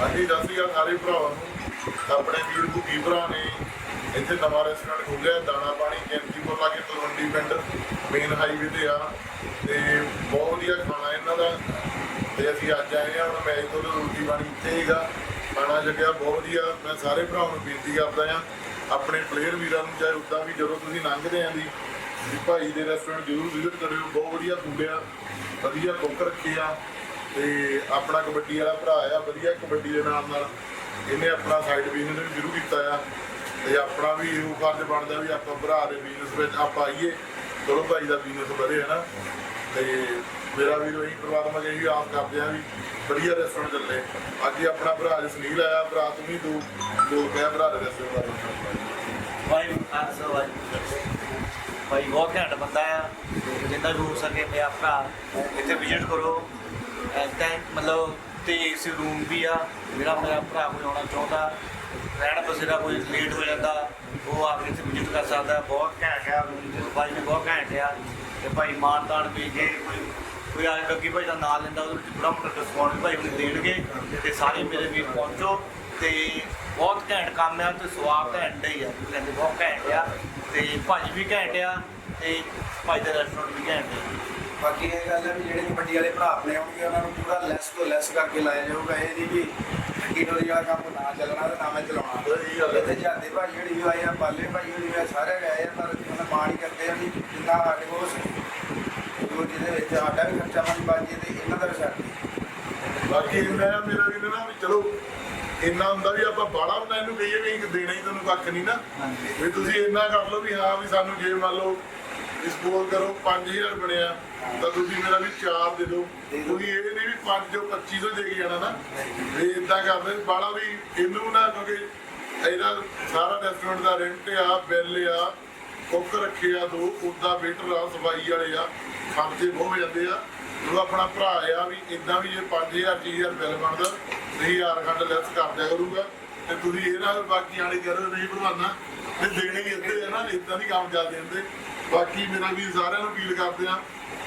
ਹਾਂਜੀ, ਸਤਿ ਸ਼੍ਰੀ ਅਕਾਲ ਸਾਰੇ ਭਰਾਵਾਂ ਨੂੰ। ਆਪਣੇ ਵੀਰ ਭੁੱਖੀ ਭਰਾ ਨੇ? ਇੱਥੇ ਨਵਾਂ ਰੈਸਟੋਰੈਂਟ ਖੋਲ੍ਹਿਆ ਦਾਣਾ ਪਾਣੀ ਜੈਂਤੀਪੁਰ ਲਾਗੇ ਤਲਵੰਡੀ ਪਿੰਡ ਮੇਨ ਹਾਈਵੇ ਤੇ ਆ। ਤੇ ਬਹੁਤ ਵਧੀਆ ਖਾਣਾ ਇਹਨਾਂ ਦਾ। ਤੇ ਅਸੀਂ ਅੱਜ ਆਏ ਹਾਂ, ਹੁਣ ਮੈਚ ਤੋਂ ਰੋਟੀ ਪਾਣੀ ਇੱਥੇ ਹੀਗਾ ਖਾਣਾ ਲੱਗਿਆ, ਬਹੁਤ ਵਧੀਆ। ਮੈਂ ਸਾਰੇ ਭਰਾਵਾਂ ਨੂੰ ਬੇਨਤੀ ਕਰਦਾ ਆ ਆਪਣੇ ਪਲੇਅਰ ਵੀਰਾਂ ਨੂੰ ਚਾਹੇ ਉਦਾਂ ਵੀ ਜਦੋਂ ਤੁਸੀਂ ਲੰਘਦੇ ਆਂ ਦੀ ਵੀ ਭਾਈ ਦੇ ਰੈਸਟੋਰੈਂਟ ਜ਼ਰੂਰ ਵਿਜ਼ਿਟ ਕਰਿਓ। ਬਹੁਤ ਵਧੀਆ ਫੂਡ ਆ। ਵਧੀਆ ਕੁੱਕ ਰੱਖੇ ਆ। ਤੇ ਆਪਣਾ ਕਬੱਡੀ ਵਾਲਾ ਭਰਾ ਆ, ਵਧੀਆ ਕਬੱਡੀ ਦੇ ਨਾਲ ਨਾਲ ਇਹਨੇ ਆਪਣਾ ਸਾਈਡ ਬਿਜ਼ਨਸ ਵੀ ਸ਼ੁਰੂ ਕੀਤਾ ਆ ਤੇ ਆਪਣਾ ਵੀ ਇਹ ਫਰਜ਼ ਬਣਦਾ ਵੀ ਆਪਾਂ ਭਰਾ ਦੇ ਬਿਜ਼ਨਸ ਵਿੱਚ ਆਪਾਂ ਆਈਏ। ਚਲੋ ਭਾਈ ਦਾ ਬਿਜ਼ਨਸ ਵਧੇ ਹੈ ਤੇ ਮੇਰਾ ਵੀ ਉਹੀ ਪਰਮਾਤਮਾ ਜੀ ਆਸ ਕਰਦੇ ਆ ਵੀ ਵਧੀਆ ਰੈਸਟੋਰੈਂਟ ਚੱਲੇ। ਅੱਜ ਆਪਣਾ ਭਰਾ ਜੀ ਆਇਆ, ਭਰਾ ਤੂੰ ਵੀ ਦੋ ਦੋ ਕਹਿ ਭਰਾ ਦੇ ਰੈਸਟੋਰੈਂਟ ਬਾਰੇ ਭਾਈ ਖਾਲਸਾ ਭਾਈ। ਬਹੁਤ ਘੈਂਟ ਬੰਦਾ ਆ। ਜਿੰਨਾ ਵੀ ਸਕੇ ਮੇਰਾ ਭਰਾ, ਇੱਥੇ ਵਿਜ਼ਿਟ ਕਰੋ। ਐਦਾਂ ਮਤਲਬ ਤੇ ਇਸ ਰੂਮ ਵੀ ਆ, ਜਿਹੜਾ ਮੇਰਾ ਭਰਾ ਕੋਈ ਆਉਣਾ ਚਾਹੁੰਦਾ, ਰਹਿਣ ਬਸੇਰਾ ਕੋਈ ਲੇਟ ਹੋ ਜਾਂਦਾ, ਉਹ ਆ ਕੇ ਇੱਥੇ ਵਿਜ਼ਿਟ ਕਰ ਸਕਦਾ, ਬਹੁਤ ਘੈਂਟ ਆ room ਤੇ ਭਾਈ ਨੇ ਬਹੁਤ ਘੈਂਟ ਆ, ਤੇ ਭਾਈ ਮਾਨਤਾਨ ਵੀ ਜੇ ਕੋਈ ਕੋਈ ਆ ਲੱਗੀ ਭਾਈ ਦਾ ਨਾਂ ਲੈਂਦਾ, ਉਹਦੇ ਵਿੱਚ ਬੜਾ ਮੋਟਾ ਡਿਸਕਾਊਂਟ ਵੀ ਭਾਈ ਉਹਨੂੰ ਦੇਣਗੇ, ਤੇ ਸਾਰੇ ਮੇਰੇ ਵੀਰ ਪਹੁੰਚੋ, ਤੇ ਬਹੁਤ ਘੈਂਟ ਕੰਮ ਆ, ਤੇ ਸਵਾਦ ਘੈਂਟ ਹੀ ਆ ਕਹਿੰਦੇ ਬਹੁਤ ਘੈਂਟ ਆ, ਤੇ ਭਾਜੀ ਵੀ ਘੈਂਟ ਆ, ਤੇ ਭਾਈ ਦਾ ਰੈਸਟੋਰੈਂਟ ਵੀ ਘੈਂਟ ਆ। ਬਾਕੀ ਇਹ ਗੱਲ ਹੈ ਵੀ ਜਿਹੜੇ ਕਬੱਡੀ ਵਾਲੇ ਭਰਾ ਆਪਣੇ ਆਉਣਗੇ ਉਹਨਾਂ ਨੂੰ ਪੂਰਾ ਲੈਸ ਤੋਂ ਲੈਸ ਕਰਕੇ ਲਾਇਆ ਜਾਊਗਾ। ਇਹ ਨਹੀਂ ਵੀ ਠੱਗੀ ਵਾਲਾ ਕੰਮ ਨਾ ਚੱਲਣਾ ਤੇ ਨਾ ਮੈਂ ਚਲਾਉਣਾ। ਸਹੀ ਗੱਲ ਹੈ। ਜਾਂਦੇ ਭਾਈ ਜਿਹੜੀ ਵੀ ਆਏ ਆ ਪਾਲੇ ਭਾਈ ਜਿਹੜੀ ਵੀ ਸਾਰੇ ਗਏ ਆ ਪਰ ਉਹਨਾਂ ਹੀ ਕਰਦੇ ਆ ਵੀ ਜਿੰਨਾ ਸਾਡੇ ਕੋਲ ਹੋ ਸਕੇ। ਜੋ ਜਿਹਦੇ ਵਿੱਚ ਸਾਡਾ ਵੀ ਖਰਚਾ ਪਾਣੀ ਬਚ ਜੇ ਤੇ ਇਹਨਾਂ ਦਾ ਵੀ ਦੇ। ਬਾਕੀ ਮੈਂ ਮੇਰਾ ਵੀ ਨਾ ਵੀ ਚਲੋ ਇੰਨਾ ਹੁੰਦਾ ਵੀ ਆਪਾਂ ਬਾੜਾ ਬਣਾ ਇਹਨੂੰ ਕਹੀਏ ਵੀ ਦੇਣਾ ਹੀ ਤੁਹਾਨੂੰ ਕੱਖ ਨਹੀਂ ਨਾ। ਵੀ ਤੁਸੀਂ ਇੰਨਾ ਕਰ ਲਓ ਵੀ ਹਾਂ ਵੀ ਸਾਨੂੰ ਜੇ ਮੰਨ ਲਓ ਸਪੋਜ਼ ਕਰੋ 5000 ਬਣਿਆ, ਤਾਂ ਤੁਸੀਂ ਮੇਰਾ ਵੀ 4 ਦੇ ਦਿਓ। ਦੇ ਤੁਸੀਂ ਇਹ ਨਹੀਂ ਵੀ 5 ਜੋ 2500 ਦੇ ਕੇ ਜਾਣਾ ਨਾ। ਵੀ ਇਦਾਂ ਕਰਦੇ ਬਾੜਾ ਵੀ ਇਹਨੂੰ ਨਾ ਕਿਉਂਕਿ ਇਹਦਾ ਸਾਰਾ ਰੈਸਟੋਰੈਂਟ ਦਾ ਰੈਂਟ ਆ ਬਿੱਲ ਆ, ਕੁੱਕ ਰੱਖੇ ਦੋ ਉਹਦਾ ਵੇਟਰ ਆ, ਸਫ਼ਾਈ ਵਾਲੇ ਆ, ਖਰਚੇ ਬਹੁਤ ਜਾਂਦੇ ਆ। ਜਦੋਂ ਆਪਣਾ ਭਰਾ ਆ ਵੀ ਇਦਾਂ ਵੀ ਜੇ 5000 6000 ਬਿੱਲ ਬਣਦਾ ਨਹੀਂ ਖੰਡ ਲੈਸ ਕਰ ਦਿਆ ਕਰੂਗਾ। ਤੇ ਤੁਸੀਂ ਇਹ ਨਾ ਬਾਕੀ ਵਾਲੇ ਕਰੋ ਨਹੀਂ ਭਰਵਾਨਾ ਤੇ ਦੇਣੇ ਵੀ ਅੱਧੇ ਆ ਨਾ ਇਦਾਂ ਨਹੀਂ ਕੰਮ ਚੱਲਦੇ ਹੁੰਦੇ। ਬਾਕੀ ਮੇਰਾ ਵੀ ਸਾਰਿਆਂ ਨੂੰ ਅਪੀਲ ਕਰਦੇ ਆ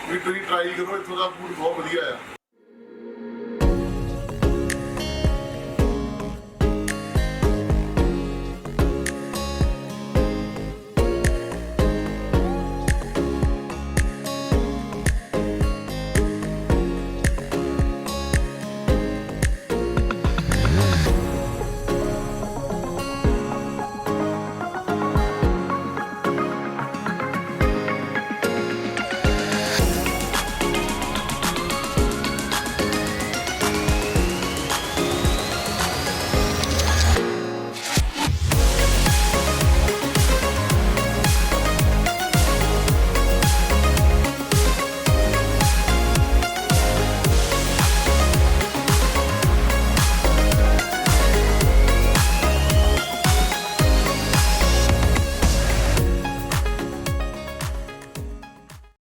ਵੀ ਤੁਸੀਂ ਟਰਾਈ ਕਰੋ, ਇੱਥੋਂ ਦਾ ਫੂਡ ਬਹੁਤ ਵਧੀਆ ਆ।